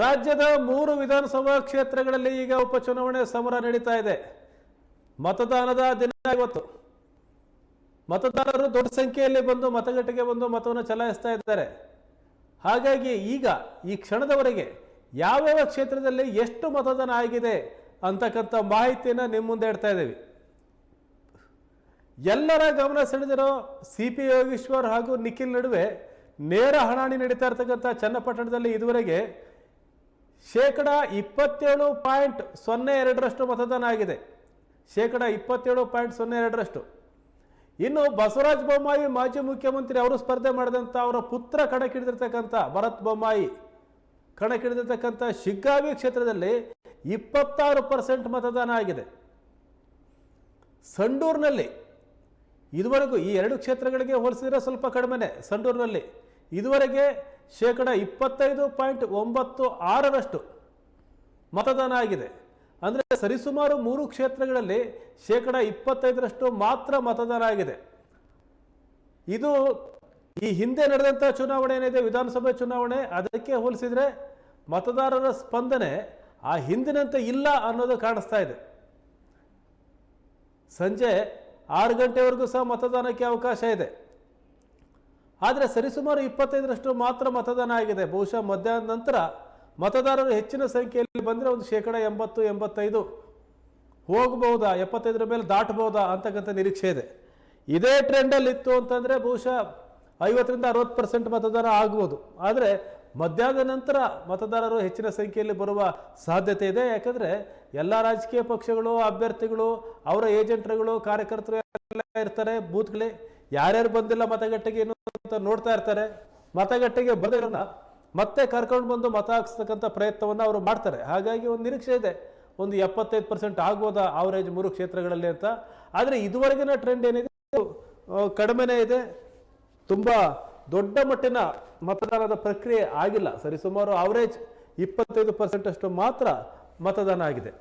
ರಾಜ್ಯದ ಮೂರು ವಿಧಾನಸಭಾ ಕ್ಷೇತ್ರಗಳಲ್ಲಿ ಈಗ ಉಪಚುನಾವಣೆ ಸಮರ ನಡೀತಾ ಇದೆ. ಮತದಾನದ ದಿನ ಇವತ್ತು. ಮತದಾರರು ದೊಡ್ಡ ಸಂಖ್ಯೆಯಲ್ಲಿ ಬಂದು ಮತಗಟ್ಟೆಗೆ ಬಂದು ಮತವನ್ನು ಚಲಾಯಿಸ್ತಾ ಇದ್ದಾರೆ. ಹಾಗಾಗಿ ಈಗ ಈ ಕ್ಷಣದವರೆಗೆ ಯಾವ್ಯಾವ ಕ್ಷೇತ್ರದಲ್ಲಿ ಎಷ್ಟು ಮತದಾನ ಆಗಿದೆ ಅಂತಕ್ಕಂಥ ಮಾಹಿತಿಯನ್ನು ನಿಮ್ಮ ಮುಂದೆ ಇಡ್ತಾ ಇದ್ದೀವಿ. ಎಲ್ಲರ ಗಮನ ಸೆಳೆದಿರೋ ಸಿ ಪಿ ಯೋಗೇಶ್ವರ್ ಹಾಗೂ ನಿಖಿಲ್ ನಡುವೆ ನೇರ ಹಣಾಣಿ ನಡೀತಾ ಇರ್ತಕ್ಕಂಥ ಚನ್ನಪಟ್ಟಣದಲ್ಲಿ ಇದುವರೆಗೆ ಶೇಕಡ ಇಪ್ಪತ್ತೇಳು ಪಾಯಿಂಟ್ ಸೊನ್ನೆ ಎರಡರಷ್ಟು ಮತದಾನ ಆಗಿದೆ. ಶೇಕಡ ಇಪ್ಪತ್ತೇಳು ಪಾಯಿಂಟ್ ಸೊನ್ನೆ ಎರಡರಷ್ಟು. ಇನ್ನು ಬಸವರಾಜ ಬೊಮ್ಮಾಯಿ ಮಾಜಿ ಮುಖ್ಯಮಂತ್ರಿ ಅವರು ಸ್ಪರ್ಧೆ ಮಾಡಿದಂಥ ಅವರ ಪುತ್ರ ಕಣಕ್ಕಿಳಿದಿರ್ತಕ್ಕಂಥ ಭರತ್ ಬೊಮ್ಮಾಯಿ. ಕಣಕ್ಕಿಳಿದಿರ್ತಕ್ಕಂಥ ಶಿಗ್ಗಾವಿ ಕ್ಷೇತ್ರದಲ್ಲಿ ಇಪ್ಪತ್ತಾರು ಪರ್ಸೆಂಟ್ ಮತದಾನ ಆಗಿದೆ. ಸಂಡೂರಿನಲ್ಲಿ ಇದುವರೆಗೂ ಈ ಎರಡು ಕ್ಷೇತ್ರಗಳಿಗೆ ಹೋಲಿಸಿದರೆ ಸ್ವಲ್ಪ ಕಡಿಮೆನೆ. ಸಂಡೂರಿನಲ್ಲಿ ಇದುವರೆಗೆ ಶೇಕಡ ಇಪ್ಪತ್ತೈದು ಪಾಯಿಂಟ್ ಒಂಬತ್ತು ಆರರಷ್ಟು ಮತದಾನ ಆಗಿದೆ. ಅಂದರೆ ಸರಿಸುಮಾರು ಮೂರು ಕ್ಷೇತ್ರಗಳಲ್ಲಿ ಶೇಕಡ ಇಪ್ಪತ್ತೈದರಷ್ಟು ಮಾತ್ರ ಮತದಾನ ಆಗಿದೆ. ಇದು ಈ ಹಿಂದೆ ನಡೆದಂಥ ಚುನಾವಣೆ ಏನಿದೆ, ವಿಧಾನಸಭೆ ಚುನಾವಣೆ, ಅದಕ್ಕೆ ಹೋಲಿಸಿದರೆ ಮತದಾರರ ಸ್ಪಂದನೆ ಆ ಹಿಂದಿನಂತೆ ಇಲ್ಲ ಅನ್ನೋದು ಕಾಣಿಸ್ತಾ ಇದೆ. ಸಂಜೆ ಆರು ಗಂಟೆವರೆಗೂ ಸಹ ಮತದಾನಕ್ಕೆ ಅವಕಾಶ ಇದೆ. ಆದರೆ ಸರಿಸುಮಾರು ಇಪ್ಪತ್ತೈದರಷ್ಟು ಮಾತ್ರ ಮತದಾನ ಆಗಿದೆ. ಬಹುಶಃ ಮಧ್ಯಾಹ್ನದ ನಂತರ ಮತದಾರರು ಹೆಚ್ಚಿನ ಸಂಖ್ಯೆಯಲ್ಲಿ ಬಂದರೆ ಒಂದು ಶೇಕಡ ಎಂಬತ್ತು, ಎಂಬತ್ತೈದು ಹೋಗಬಹುದಾ, ಎಪ್ಪತ್ತೈದರ ಮೇಲೆ ದಾಟಬಹುದಾ ಅಂತಕ್ಕಂಥ ನಿರೀಕ್ಷೆ ಇದೆ. ಇದೇ ಟ್ರೆಂಡಲ್ಲಿ ಇತ್ತು ಅಂತಂದರೆ ಬಹುಶಃ ಐವತ್ತರಿಂದ ಅರವತ್ತು ಪರ್ಸೆಂಟ್ ಮತದಾನ ಆಗ್ಬೋದು. ಆದರೆ ಮಧ್ಯಾಹ್ನದ ನಂತರ ಮತದಾರರು ಹೆಚ್ಚಿನ ಸಂಖ್ಯೆಯಲ್ಲಿ ಬರುವ ಸಾಧ್ಯತೆ ಇದೆ. ಯಾಕಂದರೆ ಎಲ್ಲ ರಾಜಕೀಯ ಪಕ್ಷಗಳು, ಅಭ್ಯರ್ಥಿಗಳು, ಅವರ ಏಜೆಂಟ್ರುಗಳು, ಕಾರ್ಯಕರ್ತರು ಎಲ್ಲ ಇರ್ತಾರೆ, ಬೂತ್ಗಳೇ. ಯಾರ್ಯಾರು ಬಂದಿಲ್ಲ ಮತಗಟ್ಟೆಗೆ ಏನು ಅಂತ ನೋಡ್ತಾ ಇರ್ತಾರೆ, ಮತಗಟ್ಟೆಗೆ ಬದಲನ್ನ ಮತ್ತೆ ಕರ್ಕೊಂಡು ಬಂದು ಮತ ಹಾಕ್ಸ್ತಕ್ಕಂಥ ಪ್ರಯತ್ನವನ್ನು ಅವರು ಮಾಡ್ತಾರೆ. ಹಾಗಾಗಿ ಒಂದು ನಿರೀಕ್ಷೆ ಇದೆ. ಒಂದು ಎಪ್ಪತ್ತೈದು ಪರ್ಸೆಂಟ್ ಆಗ್ಬೋದಾ ಆವರೇಜ್ ಮೂರು ಕ್ಷೇತ್ರಗಳಲ್ಲಿ ಅಂತ. ಆದರೆ ಇದುವರೆಗಿನ ಟ್ರೆಂಡ್ ಏನಿದೆ ಕಡಿಮೆನೇ ಇದೆ. ತುಂಬ ದೊಡ್ಡ ಮಟ್ಟಿನ ಮತದಾನದ ಪ್ರಕ್ರಿಯೆ ಆಗಿಲ್ಲ. ಸರಿಸುಮಾರು ಆವರೇಜ್ ಇಪ್ಪತ್ತೈದು ಪರ್ಸೆಂಟ್ ಅಷ್ಟು ಮಾತ್ರ ಮತದಾನ ಆಗಿದೆ.